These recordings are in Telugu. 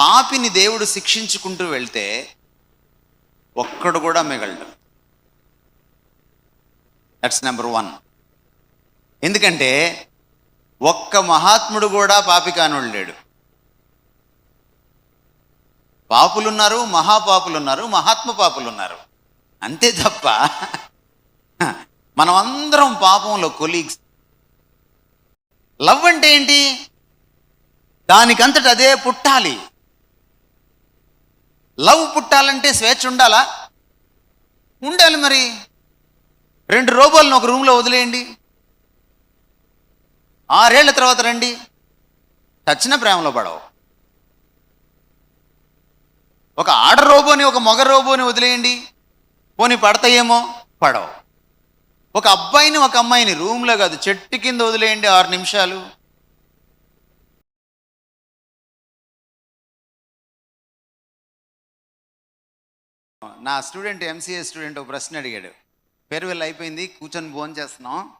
పాపిని దేవుడు శిక్షించుకుంటూ వెళ్తే ఒక్కడు కూడా మిగలడు. దట్స్ నెంబర్ వన్ ఎందుకంటే ఒక్క మహాత్ముడు కూడా పాపి కానోడు లేడు. పాపులున్నారు మహాపాపులున్నారు మహాత్మ పాపులున్నారు. అంతే తప్ప మనం అందరం పాపంలో కొలీగ్స్. లవ్ అంటే ఏంటి? దానికంతట అదే పుట్టాలి. లవ్ పుట్టాలంటే స్వేచ్ఛ ఉండాలా? ఉండాలి మరి. రెండు రోబోలను ఒక రూమ్లో వదిలేయండి. ఆరేళ్ళ తర్వాత రండి. చచ్చిన ప్రేమలో పడవు. ఒక ఆడ రోబోని ఒక మగ రోబోని వదిలేయండి. పోని పడతాయేమో? పడవు. ఒక అబ్బాయిని ఒక అమ్మాయిని రూమ్లో కాదు చెట్టు కింద వదిలేయండి ఆరు నిమిషాలు. నా స్టూడెంట్ ఎంసీఏ స్టూడెంట్ ఒక ప్రశ్న అడిగాడు. ఫేర్వెల్ అయిపోయింది కూర్చొని భోజనం చేస్తున్నాం.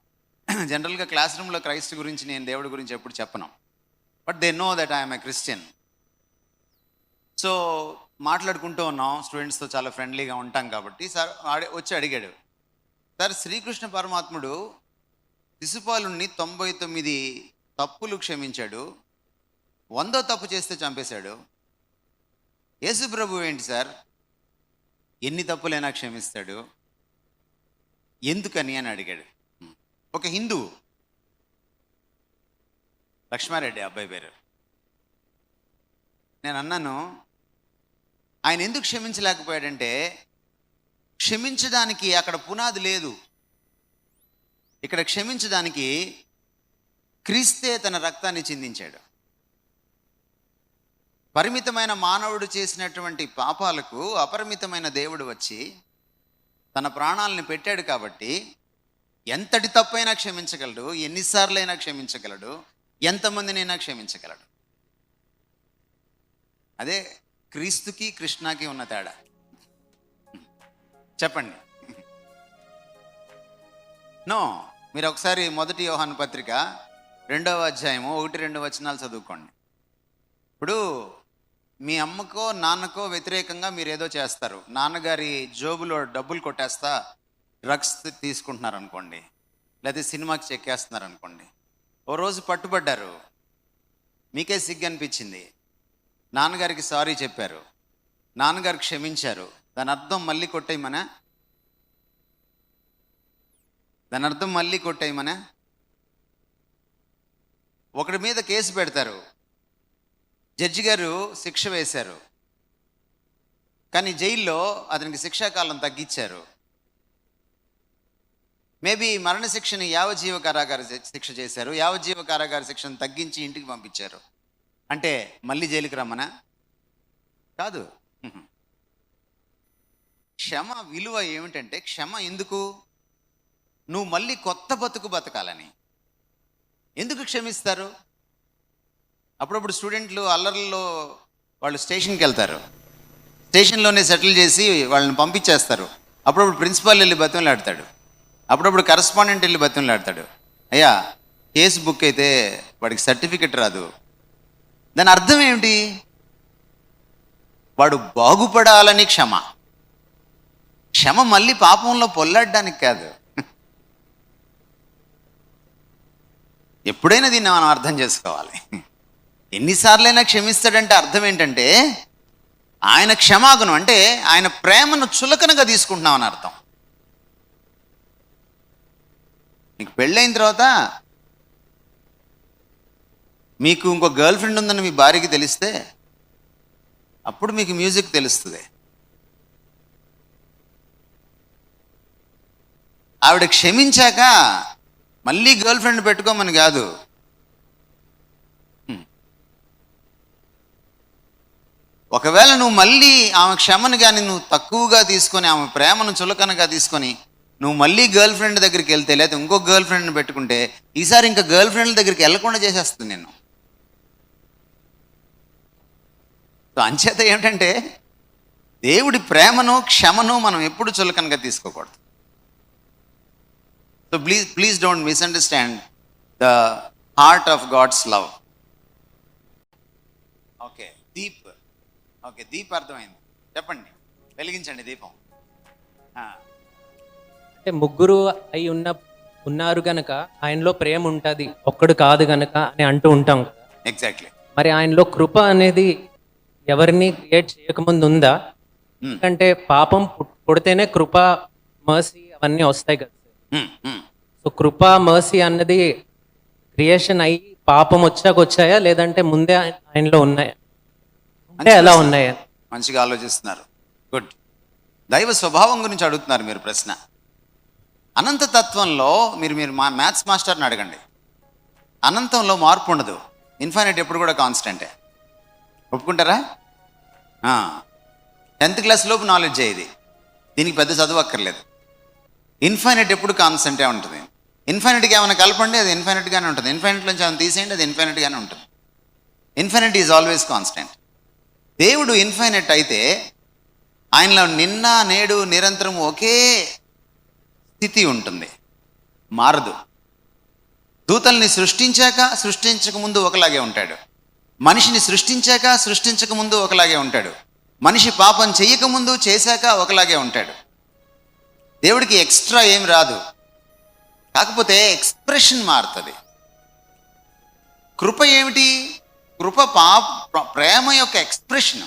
జనరల్గా క్లాస్ రూమ్లో క్రైస్ట్ గురించి నేను దేవుడి గురించి ఎప్పుడు చెప్పను. But they know that I'm a Christian. So మాట్లాడుకుంటూ ఉన్నాం. స్టూడెంట్స్తో చాలా ఫ్రెండ్లీగా ఉంటాం కాబట్టి సార్ వచ్చి అడిగాడు. సార్ శ్రీకృష్ణ పరమాత్ముడు శిశుపాలుని తొంభై తొమ్మిది తప్పులు క్షమించాడు. వందో తప్పు చేస్తే చంపేశాడు. యేసు ప్రభు ఏంటి సార్? ఎన్ని తప్పులైనా క్షమిస్తాడు? ఎందుకని అని అడిగాడు. ఒక హిందూ. లక్ష్మారెడ్డి అబ్బాయి పేరు. నేను అన్నాను ఆయన ఎందుకు క్షమించలేకపోయాడంటే క్షమించడానికి అక్కడ పునాది లేదు. ఇక్కడ క్షమించడానికి క్రీస్తే తన రక్తాన్ని చిందించాడు. పరిమితమైన మానవుడు చేసినటువంటి పాపాలకు అపరిమితమైన దేవుడు వచ్చి తన ప్రాణాలని పెట్టాడు కాబట్టి ఎంతటి తప్పైనా క్షమించగలడు ఎన్నిసార్లైనా క్షమించగలడు ఎంతమందినైనా క్షమించగలడు. అదే క్రీస్తుకి కృష్ణకి ఉన్న తేడా. చెప్పండి. నో మీరు ఒకసారి మొదటి యోహాను పత్రిక రెండవ అధ్యాయము ఒకటి రెండు వచనాలు చదువుకోండి. ఇప్పుడు మీ అమ్మకో నాన్నకో వ్యతిరేకంగా మీరు ఏదో చేస్తారు. నాన్నగారి జోబులో డబ్బులు కొట్టేస్తా డ్రగ్స్ తీసుకుంటున్నారు అనుకోండి లేదా సినిమాకి చెక్కేస్తున్నారు అనుకోండి ఓ రోజు పట్టుబడ్డారు. మీకే సిగ్గు అనిపించింది. నాన్నగారికి సారీ చెప్పారు. నాన్నగారు క్షమించారు. దాని అర్థం మళ్ళీ కొట్టేయమనా? దాని అర్థం మళ్ళీ కొట్టేయమనా? ఒకడి మీద కేసు పెడతారు. జడ్జి గారు శిక్ష వేశారు. కానీ జైల్లో అతనికి శిక్షాకాలం తగ్గించారు. మేబీ మరణశిక్షని యావజీవ కారాగార శిక్ష చేశారు. యావజీవ కారాగార శిక్షను తగ్గించి ఇంటికి పంపించారు. అంటే మళ్ళీ జైలుకి రమ్మనా? కాదు. క్షమ విలువ ఏమిటంటే క్షమ ఎందుకు? నువ్వు మళ్ళీ కొత్త బతుకు బతకాలని. ఎందుకు క్షమిస్తారు? అప్పుడప్పుడు స్టూడెంట్లు అల్లర్లలో వాళ్ళు స్టేషన్కి వెళ్తారు. స్టేషన్లోనే సెటిల్ చేసి వాళ్ళని పంపించేస్తారు. అప్పుడప్పుడు ప్రిన్సిపాల్ వెళ్ళి బతిమలాడతాడు. అప్పుడప్పుడు కరస్పాండెంట్ వెళ్ళి బతిమలాడతాడు. అయ్యా కేసు బుక్ అయితే వాడికి సర్టిఫికెట్ రాదు. దాని అర్థం ఏమిటి? వాడు బాగుపడాలని క్షమ. క్షమ మళ్ళీ పాపంలో పొల్లాడడానికి కాదు. ఎప్పుడైనా దీన్ని మనం అర్థం చేసుకోవాలి. ఎన్నిసార్లైనా క్షమిస్తాడంటే అర్థం ఏంటంటే ఆయన క్షమాగుణం అంటే ఆయన ప్రేమను చులకనగా తీసుకుంటున్నామని అర్థం. మీకు పెళ్ళైన తర్వాత మీకు ఇంకో గర్ల్ ఫ్రెండ్ ఉందని మీ భార్యకి తెలిస్తే అప్పుడు మీకు మ్యూజిక్ తెలుస్తుంది. ఆవిడ క్షమించాక మళ్ళీ గర్ల్ ఫ్రెండ్ పెట్టుకోమని కాదు ఒకవేళ నువ్వు మళ్ళీ ఆమె క్షమను కానీ నువ్వు తక్కువగా తీసుకొని ఆమె ప్రేమను చులకనగా తీసుకొని నువ్వు మళ్ళీ గర్ల్ ఫ్రెండ్ దగ్గరికి వెళ్తే లేదా ఇంకో గర్ల్ ఫ్రెండ్ని పెట్టుకుంటే ఈసారి ఇంకా గర్ల్ ఫ్రెండ్ దగ్గరికి వెళ్ళకుండా చేసేస్తుంది నేను అంచేత ఏమిటంటే దేవుడి ప్రేమను క్షమను మనం ఎప్పుడు చులకనగా తీసుకోకూడదు. So please please don't misunderstand the heart of God's love okay Deep okay దీపం అర్థమైంది. చెప్పండి వెలిగించండి దీపం. అంటే ముగ్గురు అయి ఉన్న ఉన్నారు గనక ఆయనలో ప్రేమ ఉంటుంది ఒక్కడు కాదు గనక అని అంటూ ఉంటాం ఎగ్జాక్ట్లీ మరి ఆయనలో కృప అనేది ఎవరిని క్రియేట్ చేయకముందు ఉందా Hmm. ఎందుకంటే పాపం పుడితేనే కృప మర్సీ అవన్నీ వస్తాయి కదా. ఉమ్, ఉమ్. సో కృప మర్సీ అన్నది క్రియేషన్ అయ్యి పాపం వచ్చాక వచ్చాయా లేదంటే ముందే ఆయన- ఆయనలో ఉన్నాయా? అంటే ఎలా ఉన్నాయా? మంచిగా ఆలోచిస్తున్నారు. గుడ్ దైవ స్వభావం గురించి అడుగుతున్నారు మీరు ప్రశ్న. అనంత తత్వంలో మీరు మీరు మా మ్యాథ్స్ మాస్టర్ని అడగండి. అనంతంలో మార్పు ఉండదు. ఇన్ఫైనైట్ ఎప్పుడు కూడా కాన్స్టెంటే. ఒప్పుకుంటారా? టెన్త్ క్లాస్ లోపు నాలెడ్జ్ ఇది దీనికి పెద్ద చదువు అక్కర్లేదు. ఇన్ఫైనైట్ ఎప్పుడు కాన్స్టెంటే ఉంటుంది. ఇన్ఫైనైట్గా ఏమైనా కలపండి అది ఇన్ఫైనైట్గానే ఉంటుంది. ఇన్ఫైనైట్ నుంచి ఏమైనా తీసేయండి అది ఇన్ఫైనైట్గానే ఉంటుంది. Infinite is always constant. దేవుడు ఇన్ఫైనట్ అయితే ఆయనలో నిన్న నేడు నిరంతరం ఒకే స్థితి ఉంటుంది. మారదు. దూతల్ని సృష్టించాక సృష్టించక ముందు ఒకలాగే ఉంటాడు. మనిషిని సృష్టించాక సృష్టించక ముందు ఒకలాగే ఉంటాడు. మనిషి పాపం చేయకముందు ముందు చేశాక ఒకలాగే ఉంటాడు. దేవుడికి ఎక్స్ట్రా ఏం రాదు. కాకపోతే ఎక్స్ప్రెషన్ మారుతుంది. కృప ఏమిటి? కృప పాప ప్రేమ యొక్క ఎక్స్ప్రెషన్.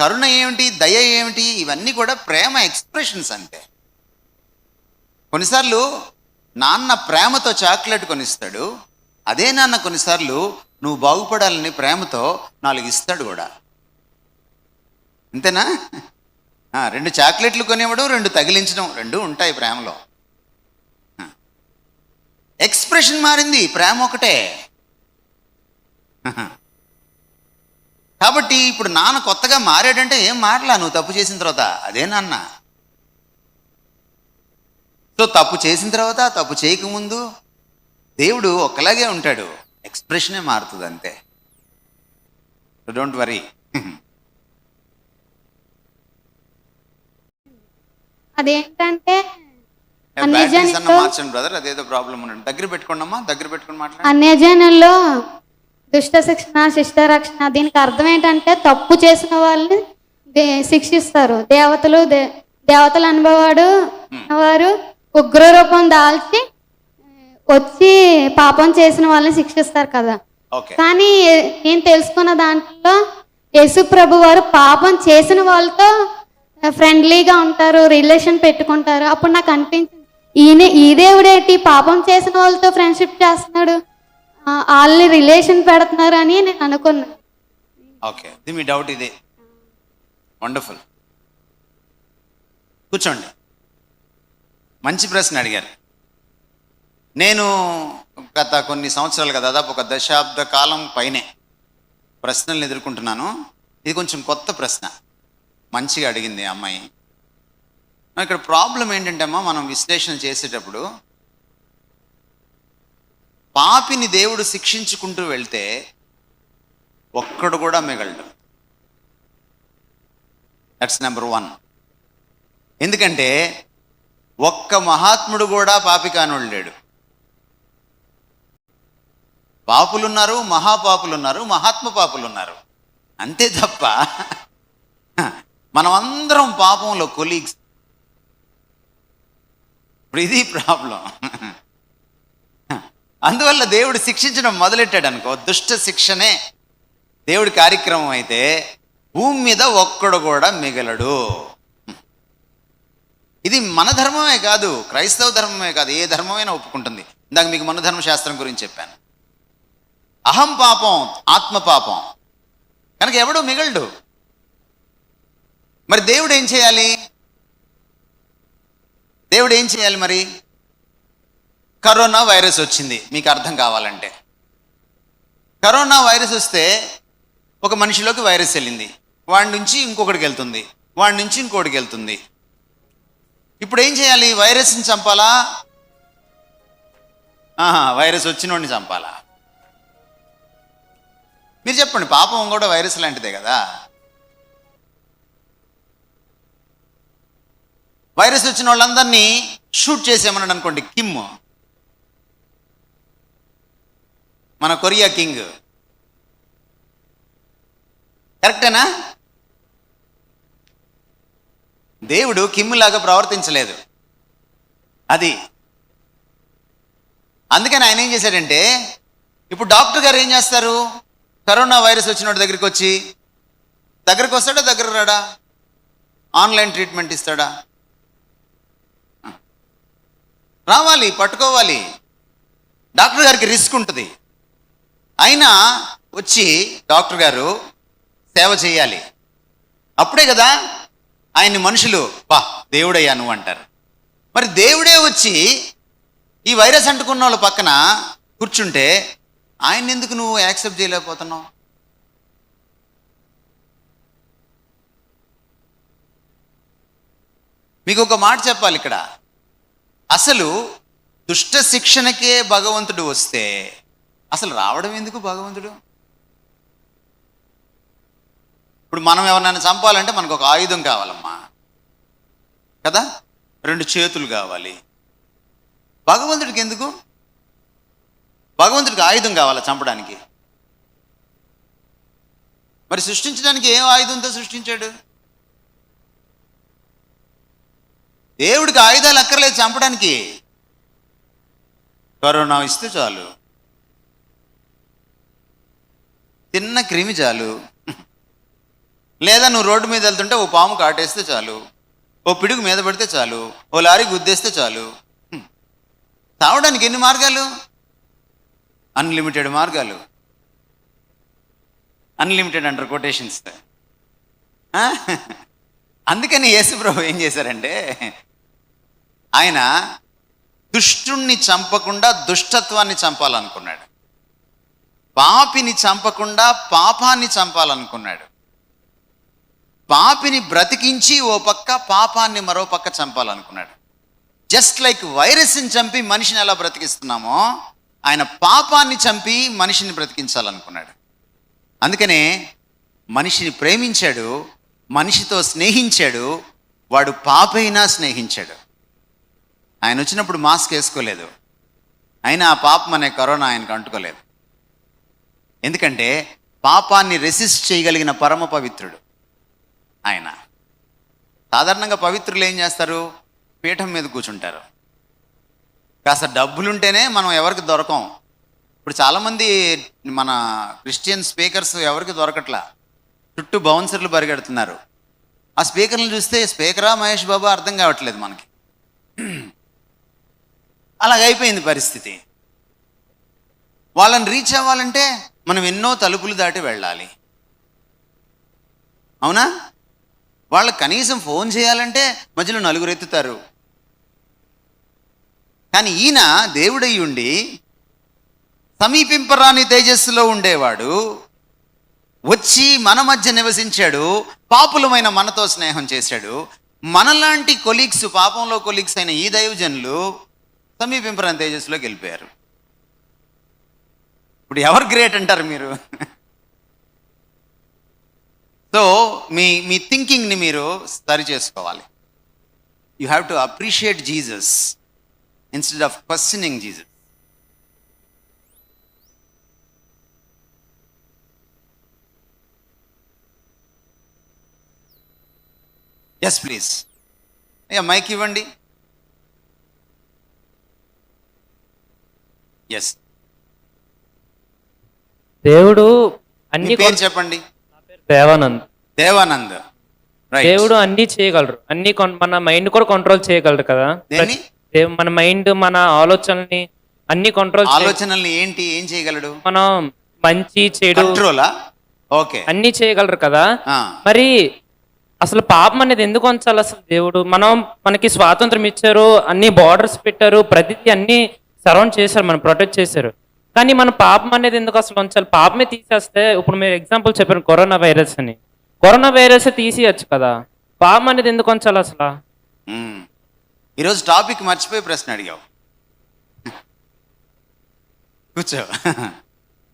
కరుణ ఏమిటి దయ ఏమిటి ఇవన్నీ కూడా ప్రేమ ఎక్స్ప్రెషన్స్ అంతే. కొన్నిసార్లు నాన్న ప్రేమతో చాక్లెట్ కొనిస్తాడు అదే నాన్న కొన్నిసార్లు నువ్వు బాగుపడాలని ప్రేమతో నాలుగు ఇస్తాడు కూడా. అంతేనా? ఆ, రెండు చాక్లెట్లు కొనివ్వడం రెండు తగిలించడం రెండు ఉంటాయి ప్రేమలో. ఎక్స్ప్రెషన్ మారింది ప్రేమ ఒకటే. కాబట్టి ఇప్పుడు నాన్న కొత్తగా మారాడంటే ఏం మారలా? నువ్వు తప్పు చేసిన తర్వాత. అదే నాన్న. సో తప్పు చేసిన తర్వాత తప్పు చేయకముందు దేవుడు ఒకలాగే ఉంటాడు. ఎక్స్ప్రెషనే మారుతుంది అంతే. డోంట్ వరీ అదేంటంటే మార్చండి బ్రదర్ అదేదో ప్రాబ్లం ఉండండి. దగ్గర పెట్టుకోండమ్మా దగ్గర పెట్టుకుని మాట్లాడండి దుష్ట శిక్షణ శిష్ట రక్షణ దీనికి అర్థం ఏంటంటే తప్పు చేసిన వాళ్ళని శిక్షిస్తారు. దేవతలు దేవతలు అనుభవాడు వారు ఉగ్ర రూపం దాల్చి వచ్చి పాపం చేసిన వాళ్ళని శిక్షిస్తారు కదా. కానీ నేను తెలుసుకున్న దాంట్లో యేసు ప్రభు వారు పాపం చేసిన వాళ్ళతో ఫ్రెండ్లీగా ఉంటారు రిలేషన్ పెట్టుకుంటారు. అప్పుడు నాకు అనిపించింది ఈయన ఈ దేవుడేంటి పాపం చేసిన వాళ్ళతో ఫ్రెండ్షిప్ చేస్తున్నాడు? వాళ్ళని రిలేషన్ పెడుతున్నారు అని నేను అనుకున్నా. ఓకే. ఇది మీ డౌట్ ఇదే. వండర్ఫుల్ కూర్చోండి. మంచి ప్రశ్న అడిగారు. నేను గత కొన్ని సంవత్సరాలుగా దాదాపు ఒక దశాబ్ద కాలం పైనే ప్రశ్నలను ఎదుర్కొంటున్నాను. ఇది కొంచెం కొత్త ప్రశ్న. మంచిగా అడిగింది అమ్మాయి. ఇక్కడ ప్రాబ్లం ఏంటంటే అమ్మా మనం విశ్లేషణ చేసేటప్పుడు పాపిని దేవుడు శిక్షించుకుంటూ వెళ్తే ఒక్కడు కూడా మిగలడు. దట్స్ నెంబర్ వన్ ఎందుకంటే ఒక్క మహాత్ముడు కూడా పాపి కానోడు లేడు. పాపులున్నారు మహాపాపులున్నారు మహాత్మ పాపులున్నారు. అంతే తప్ప మనమందరం పాపంలో కొలీగ్స్. ఇప్పుడు ఇది ప్రాబ్లం అందువల్ల దేవుడు శిక్షించడం మొదలెట్టాడు అనుకో దుష్ట శిక్షనే దేవుడి కార్యక్రమం అయితే భూమి మీద ఒక్కడు కూడా మిగలడు. ఇది మన ధర్మమే కాదు క్రైస్తవ ధర్మమే కాదు ఏ ధర్మమైనా ఒప్పుకుంటుంది. ఇందాక మీకు మన ధర్మశాస్త్రం గురించి చెప్పాను. అహం పాపం ఆత్మ పాపం. కనుక ఎవడు మిగలడు. మరి దేవుడు ఏం చేయాలి? దేవుడు ఏం చేయాలి మరి? కరోనా వైరస్ వచ్చింది మీకు అర్థం కావాలంటే. కరోనా వైరస్ వస్తే ఒక మనిషిలోకి వైరస్ వెళ్ళింది. వాడి నుంచి ఇంకొకటికి వెళ్తుంది వాడి నుంచి ఇంకొకటికి వెళ్తుంది. ఇప్పుడు ఏం చేయాలి? వైరస్ని చంపాలా? ఆహా, వైరస్ వచ్చినోడిని చంపాలా? మీరు చెప్పండి పాపం కూడా వైరస్ లాంటిదే కదా? వైరస్ వచ్చిన వాళ్ళందరినీ షూట్ చేసేమన్నాడు అనుకోండి కిమ్. మన కొరియా కింగ్. కరెక్టేనా? దేవుడు కిమ్ములాగా ప్రవర్తించలేదు. అది. అందుకని ఆయన ఏం చేశాడంటే ఇప్పుడు డాక్టర్ గారు ఏం చేస్తారు? కరోనా వైరస్ వచ్చినోడి దగ్గరికి వచ్చి దగ్గరకు వస్తాడా దగ్గర రాడా? ఆన్లైన్ ట్రీట్మెంట్ ఇస్తాడా? రావాలి పట్టుకోవాలి. డాక్టర్ గారికి రిస్క్ ఉంటుంది. అయినా వచ్చి డాక్టర్ గారు సేవ చేయాలి. అప్పుడే కదా ఆయన్ని మనుషులు బా దేవుడయ్యా నువ్వు అంటారు. మరి దేవుడే వచ్చి ఈ వైరస్ అంటుకున్న వాళ్ళ పక్కన కూర్చుంటే ఆయన ఎందుకు నువ్వు యాక్సెప్ట్ చేయలేకపోతున్నావు? మీకు ఒక మాట చెప్పాలి ఇక్కడ. అసలు దుష్ట శిక్షణకే భగవంతుడు వస్తే అసలు రావడం ఎందుకు భగవంతుడు? ఇప్పుడు మనం ఎవరినైనా చంపాలంటే మనకు ఒక ఆయుధం కావాలమ్మా. కదా? రెండు చేతులు కావాలి. భగవంతుడికి ఎందుకు? భగవంతుడికి ఆయుధం కావాలా చంపడానికి? మరి సృష్టించడానికి ఏం ఆయుధంతో సృష్టించాడు? దేవుడికి ఆయుధాలు అక్కర్లేదు చంపడానికి. కరోనా ఇస్తే చాలు. తిన్న క్రిమి చాలు. లేదా నువ్వు రోడ్డు మీద వెళ్తుంటే ఓ పాము కాటేస్తే చాలు. ఓ పిడుగు మీద పడితే చాలు. ఓ లారీ గుద్దేస్తే చాలు. తావడానికి ఎన్ని మార్గాలు? అన్లిమిటెడ్ మార్గాలు. అన్లిమిటెడ్ అంటారు కొటేషన్స్. అందుకని యేసుప్రభు ఏం చేశారంటే ఆయన దుష్టుణ్ణి చంపకుండా దుష్టత్వాన్ని చంపాలనుకున్నాడు. పాపిని చంపకుండా పాపాన్ని చంపాలనుకున్నాడు. పాపిని బ్రతికించి ఓ పక్క పాపాన్ని మరో పక్క చంపాలనుకున్నాడు. జస్ట్ లైక్ వైరస్ని చంపి మనిషిని ఎలా బ్రతికిస్తున్నామో ఆయన పాపాన్ని చంపి మనిషిని బ్రతికించాలనుకున్నాడు. అందుకనే మనిషిని ప్రేమించాడు మనిషితో స్నేహించాడు వాడు పాపైనా స్నేహించాడు. ఆయన వచ్చినప్పుడు మాస్క్ వేసుకోలేదు. అయినా ఆ పాపం అనే కరోనా ఆయనకు అంటుకోలేదు. ఎందుకంటే పాపాన్ని రెసిస్ట్ చేయగలిగిన పరమ పవిత్రుడు ఆయన. సాధారణంగా పవిత్రులు ఏం చేస్తారు? పీఠం మీద కూర్చుంటారు. కాస్త డబ్బులుంటేనే మనం ఎవరికి దొరకం. ఇప్పుడు చాలామంది మన క్రిస్టియన్ స్పీకర్స్ ఎవరికి దొరకట్లా? చుట్టూ బౌన్సర్లు పరిగెడుతున్నారు. ఆ స్పీకర్లు చూస్తే స్పీకరా మహేష్ బాబు అర్థం కావట్లేదు మనకి. అలాగైపోయింది పరిస్థితి. వాళ్ళని రీచ్ అవ్వాలంటే మనం ఎన్నో తలుపులు దాటి వెళ్ళాలి. అవునా? వాళ్ళ కనీసం ఫోన్ చేయాలంటే మధ్యలో నలుగురు ఎత్తుతారు. కానీ ఈయన దేవుడై ఉండి సమీపింపరాని తేజస్సులో ఉండేవాడు వచ్చి మన మధ్య నివసించాడు పాపులమైన మనతో స్నేహం చేశాడు. మనలాంటి కొలీగ్స్ పాపంలో కొలీగ్స్ అయిన ఈ దైవజనులు సమీపింపరాని తేజస్సులోకి వెళ్ళిపోయారు ఇప్పుడు ఎవరు గ్రేట్ అంటారు మీరు? సో మీ మీ థింకింగ్ని మీరు సరి చేసుకోవాలి. You have to appreciate Jesus instead of questioning Jesus yes please అయ్యా మైక్ ఇవ్వండి. ఎస్ దేవుడు అన్ని పేరు చెప్పండి. దేవానంద్. దేవానంద్. దేవుడు అన్ని చేయగలరు అన్ని మన మైండ్ కూడా కంట్రోల్ చేయగలరు కదా. మన మైండ్ మన ఆలోచనల్ని అన్ని కంట్రోల్ ఆలోచనల్ని ఏంటి ఏం చేయగలడు? మనం మంచి చెడు ఓకే అన్ని చేయగలరు కదా. మరి అసలు పాపం అనేది ఎందుకు ఉంచాలి అసలు దేవుడు? మనం మనకి స్వాతంత్రం ఇచ్చారు అన్ని బార్డర్స్ పెట్టారు ప్రతిదీ అన్ని సరౌండ్ చేశారు మనం ప్రొటెక్ట్ చేశారు. కానీ మన పాపం అనేది ఎందుకు అసలు ఉంచాలి? పాపమే తీసేస్తే ఇప్పుడు మీరు ఎగ్జాంపుల్ చెప్పాను కరోనా వైరస్ అని. కరోనా వైరస్ తీసేయచ్చు కదా. పాపం అనేది ఎందుకు ఉంచాలి అసలు? ఈరోజు టాపిక్ మర్చిపోయి ప్రశ్న అడిగావు. కూర్చో.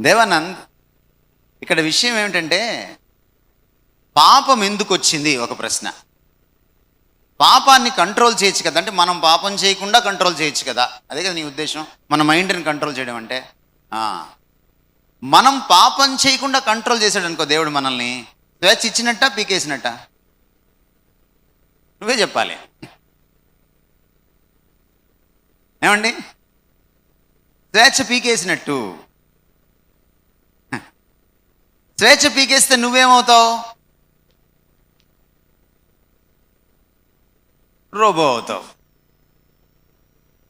దేవానంద్ ఇక్కడ విషయం ఏమిటంటే పాపం ఎందుకు వచ్చింది ఒక ప్రశ్న. పాపాన్ని కంట్రోల్ చేయొచ్చు కదా. అంటే మనం పాపం చేయకుండా కంట్రోల్ చేయొచ్చు కదా. అదే కదా నీ ఉద్దేశం. మన మైండ్ని కంట్రోల్ చేయడం అంటే. మనం పాపం చేయకుండా కంట్రోల్ చేశాడు అనుకో దేవుడు మనల్ని. స్వేచ్ఛ ఇచ్చినట్ట పీకేసినట్ట? నువ్వే చెప్పాలి. ఏమండి? స్వేచ్ఛ పీకేసినట్టు. స్వేచ్ఛ పీకేస్తే నువ్వేమవుతావు? రోబో అవుతావు.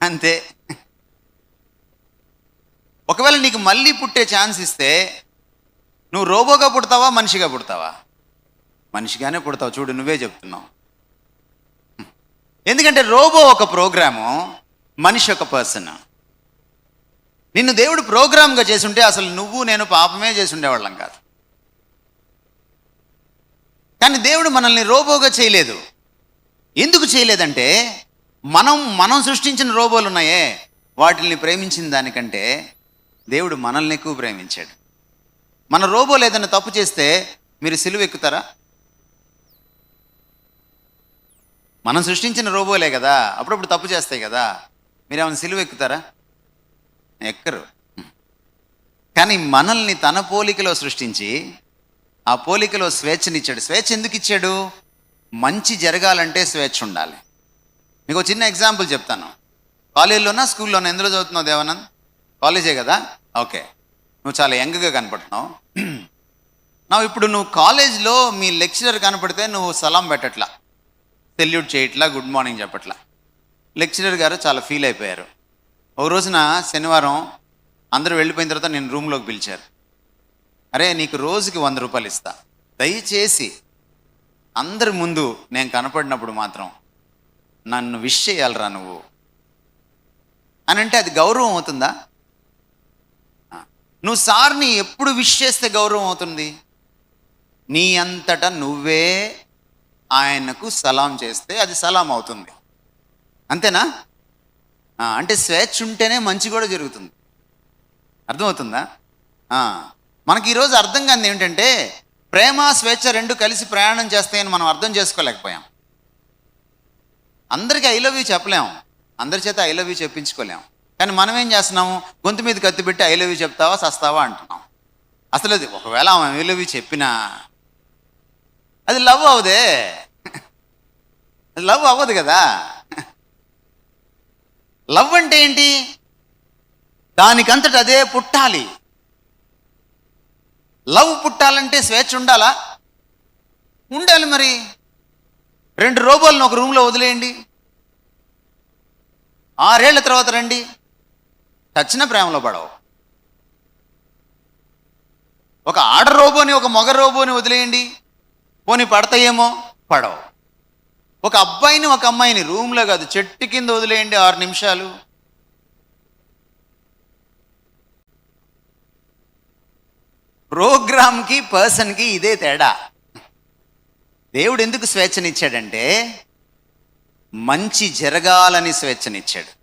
అంతే. ఒకవేళ నీకు మళ్ళీ పుట్టే ఛాన్స్ ఇస్తే నువ్వు రోబోగా పుడతావా మనిషిగా పుడతావా? మనిషిగానే పుడతావు చూడు నువ్వే చెప్తున్నావు. ఎందుకంటే రోబో ఒక ప్రోగ్రాము మనిషి ఒక పర్సన్. నిన్ను దేవుడు ప్రోగ్రామ్గా చేసుంటే అసలు నువ్వు నేను పాపమే చేసి ఉండేవాళ్ళం కాదు. కానీ దేవుడు మనల్ని రోబోగా చేయలేదు. ఎందుకు చేయలేదంటే మనం మనం సృష్టించిన రోబోలు ఉన్నాయే వాటిని ప్రేమించిన దానికంటే దేవుడు మనల్ని ఎక్కువ ప్రేమించాడు. మన రోబోలు ఏదైనా తప్పు చేస్తే మీరు సిలువ ఎక్కుతారా? మనం సృష్టించిన రోబోలే కదా అప్పుడప్పుడు తప్పు చేస్తాయి కదా మీరు ఏమైనా సిలువ ఎక్కుతారా? ఎక్కరు. కానీ మనల్ని తన పోలికలో సృష్టించి ఆ పోలికలో స్వేచ్ఛనిచ్చాడు. స్వేచ్ఛ ఎందుకు ఇచ్చాడు? మంచి జరగాలంటే స్వేచ్ఛ ఉండాలి. మీకు చిన్న ఎగ్జాంపుల్ చెప్తాను. కాలేజీలోనా స్కూల్లోనా? ఎందులో చదువుతున్నావు దేవానంద్? కాలేజే కదా? ఓకే. నువ్వు చాలా యంగ్గా కనపడుతున్నావు. నా ఇప్పుడు నువ్వు కాలేజ్లో మీ లెక్చరర్ కనపడితే నువ్వు సలాం పెట్టట్లా. సెల్యూట్ చేయట్లా గుడ్ మార్నింగ్ చెప్పట్లా. లెక్చరర్ గారు చాలా ఫీల్ అయిపోయారు. ఒక రోజున శనివారం అందరూ వెళ్ళిపోయిన తర్వాత నేను రూమ్లోకి పిలిచారు. అరే నీకు రోజుకి వంద రూపాయలు ఇస్తా. దయచేసి అందరి ముందు నేను కనపడినప్పుడు మాత్రం నన్ను విష్ చేయాలరా నువ్వు. అని అంటే అది గౌరవం అవుతుందా? నువ్వు సార్ని ఎప్పుడు విష్ చేస్తే గౌరవం అవుతుంది? నీ అంతటా నువ్వే ఆయనకు సలాం చేస్తే అది సలాం అవుతుంది. అంతేనా? అంటే స్వేచ్ఛ ఉంటేనే మంచి కూడా జరుగుతుంది. అర్థమవుతుందా? మనకి ఈరోజు అర్థం కాదు ఏమిటంటే ప్రేమ స్వేచ్ఛ రెండు కలిసి ప్రయాణం చేస్తాయని మనం అర్థం చేసుకోలేకపోయాం. అందరికీ ఐ లవ్ యూ చెప్పలేం. అందరి చేత ఐ లవ్ యూ చెప్పించుకోలేము కానీ మనం ఏం చేస్తున్నాము? గొంతు మీద కత్తి పెట్టి ఐ లవ్ యూ చెప్తావా సస్తావా అంటున్నాం. అసలు అది ఒకవేళ ఆమె ఐ లవ్ యూ చెప్పినా అది లవ్ అవదే లవ్ అవ్వదు కదా. లవ్ అంటే ఏంటి? దానికంతట అదే పుట్టాలి. లవ్ పుట్టాలంటే స్వేచ్ఛ ఉండాలా? ఉండాలి మరి. రెండు రోబోలను ఒక రూమ్లో వదిలేయండి. ఆరేళ్ళ తర్వాత రండి. చచ్చిన ప్రేమలో పడవు. ఒక ఆడ రోబోని ఒక మగ రోబోని వదిలేయండి. పోనీ పడతాయేమో? పడవు. ఒక అబ్బాయిని ఒక అమ్మాయిని రూమ్లో కాదు చెట్టు కింద వదిలేయండి ఆరు నిమిషాలు. ప్రోగ్రామ్కి పర్సన్కి ఇదే తేడా. దేవుడు ఎందుకు స్వేచ్ఛనిచ్చాడంటే మంచి జరగాలని స్వేచ్ఛనిచ్చాడు.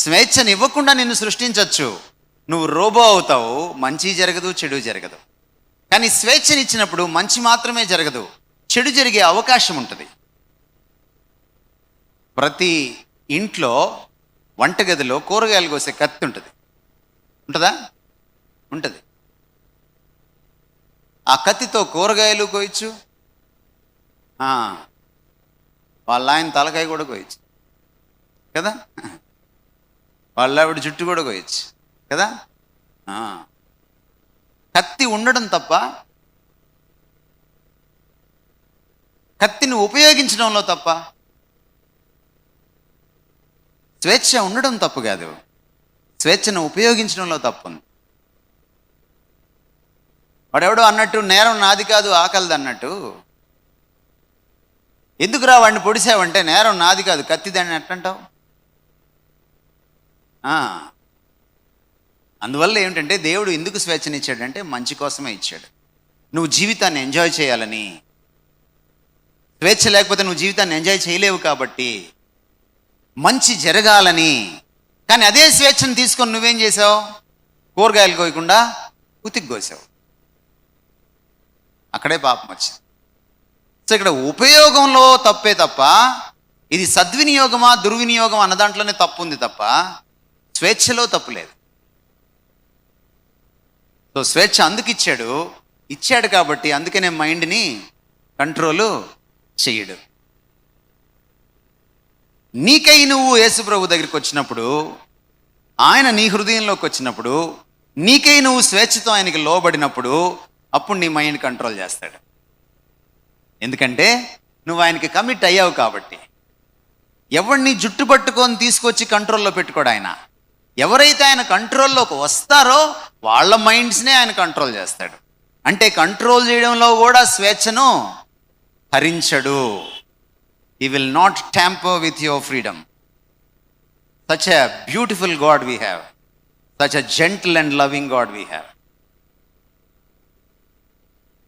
స్వేచ్ఛని ఇవ్వకుండా నిన్ను సృష్టించవచ్చు నువ్వు రోబో అవుతావు మంచి జరగదు చెడు జరగదు. కానీ స్వేచ్ఛనిచ్చినప్పుడు మంచి మాత్రమే జరగదు చెడు జరిగే అవకాశం ఉంటుంది. ప్రతి ఇంట్లో వంటగదిలో కూరగాయలు కోసే కత్తి ఉంటుంది. ఉంటుందా? ఉంటుంది. ఆ కత్తితో కూరగాయలు కోయచ్చు. వాళ్ళ ఆయన తలకాయ కూడా కోయచ్చు. కదా? వాళ్ళ ఆవిడ జుట్టు కూడా కోయచ్చు. కదా? ఆ. కత్తి ఉండడం తప్ప కత్తిని ఉపయోగించడంలో తప్ప స్వేచ్ఛ ఉండడం తప్పు కాదు. స్వేచ్ఛను ఉపయోగించడంలో తప్పు ఉంది. వాడెవడో అన్నట్టు నేరం నాది కాదు ఆకలిది అన్నట్టు. ఎందుకురా వాడిని పొడిసావంటే నేరం నాది కాదు కత్తిదని ఎట్టంటావు ఆ. అందువల్ల ఏమిటంటే దేవుడు ఎందుకు స్వేచ్ఛనిచ్చాడంటే మంచి కోసమే ఇచ్చాడు. నువ్వు జీవితాన్ని ఎంజాయ్ చేయాలని. స్వేచ్ఛ లేకపోతే నువ్వు జీవితాన్ని ఎంజాయ్ చేయలేవు కాబట్టి మంచి జరగాలని. కానీ అదే స్వేచ్ఛను తీసుకొని నువ్వేం చేసావు? కూరగాయలు కోయకుండా ఉతికి కోసావు. అక్కడే పాపం వచ్చింది. సో ఇక్కడ ఉపయోగంలో తప్పే తప్ప ఇది సద్వినియోగమా దుర్వినియోగం అన్న దాంట్లోనే తప్పు ఉంది తప్ప స్వేచ్ఛలో తప్పు లేదు. సో స్వేచ్ఛ అందుకు ఇచ్చాడు ఇచ్చాడు కాబట్టి అందుకనే మైండ్ని కంట్రోలు చెయ్యడు. నీకై నువ్వు యేసుప్రభు దగ్గరికి వచ్చినప్పుడు ఆయన నీ హృదయంలోకి వచ్చినప్పుడు నీకై నువ్వు స్వేచ్ఛతో ఆయనకి లోబడినప్పుడు అప్పుడు నీ మైండ్ కంట్రోల్ చేస్తాడు. ఎందుకంటే నువ్వు ఆయనకి కమిట్ అయ్యావు కాబట్టి. ఎవరిని జుట్టు పట్టుకొని తీసుకొచ్చి కంట్రోల్లో పెట్టుకోడు ఆయన. ఎవరైతే ఆయన కంట్రోల్లోకి వస్తారో వాళ్ళ మైండ్స్నే ఆయన కంట్రోల్ చేస్తాడు. అంటే కంట్రోల్ చేయడంలో కూడా స్వేచ్ఛను హరించడు he will not tamper with your freedom such a beautiful God we have such a gentle and loving God we have